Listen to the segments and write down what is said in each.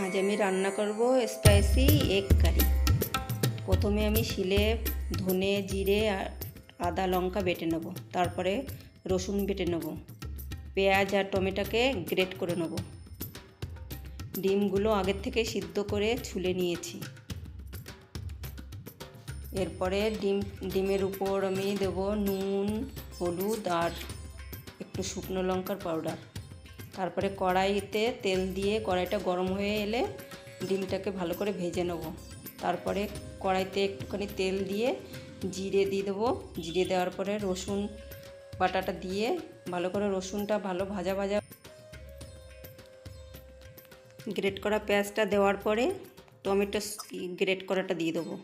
আজ আমি রান্না করব স্পাইসি এগ কারি প্রথমে আমি শিলে ধনে, জিরে আদা, লঙ্কা বেটে নেব। তারপরে রসুন বেটে নেব। পেঁয়াজ আর টমেটোকে গ্রেট করে নেব। ডিমগুলো আগের থেকে সিদ্ধ করে ছুলে নিয়েছি। এরপরে ডিম, ডিমের উপর আমি দেব নুন, হলুদ আর একটু শুকনো লঙ্কার পাউডার তারপরে কড়াইতে তেল দিয়ে কড়াইটা গরম হয়ে এলে ডিমটাকে ভালো করে ভেজে নেব। তারপরে কড়াইতে একটুখানি তেল দিয়ে জিরে দিয়ে দেবো। জিরে দেওয়ার পরে রসুন বাটাটা দিয়ে ভালো করে রসুনটা ভালো ভাজা ভাজা গ্রেট করা পেঁয়াজটা দেওয়ার পরে টমেটো গ্রেট করাটা দিয়ে দেবো।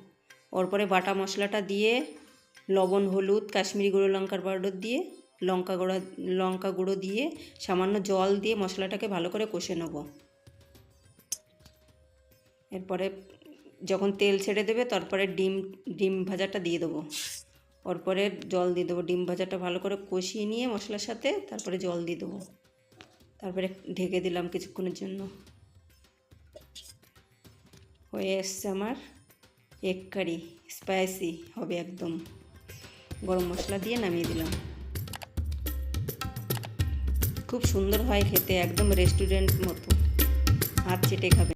ওর পরে বাটা মশলাটা দিয়ে লবণ, হলুদ, কাশ্মীরি গুঁড়ো, লঙ্কার পাউডার দিয়ে লঙ্কা গুঁড়ো লঙ্কা গুঁড়ো দিয়ে সামান্য জল দিয়ে মশলাটাকে ভালো করে কষে নেব। এরপরে যখন তেল ছেড়ে দেবে, তারপরে ডিম ডিম ভাজাটা দিয়ে দেবো। ওর পরে জল দিয়ে দেবো। ডিম ভাজাটা ভালো করে কষিয়ে নিয়ে মশলার সাথে তারপরে জল দিয়ে দেবো। তারপরে ঢেকে দিলাম কিছুক্ষণের জন্য। হয়ে এসছে আমার এগ কারি স্পাইসি হবে একদম। গরম মশলা দিয়ে নামিয়ে দিলাম। খুব সুন্দর হয় খেতে একদম রেস্টুরেন্ট মতো। হাত চেটে খাবে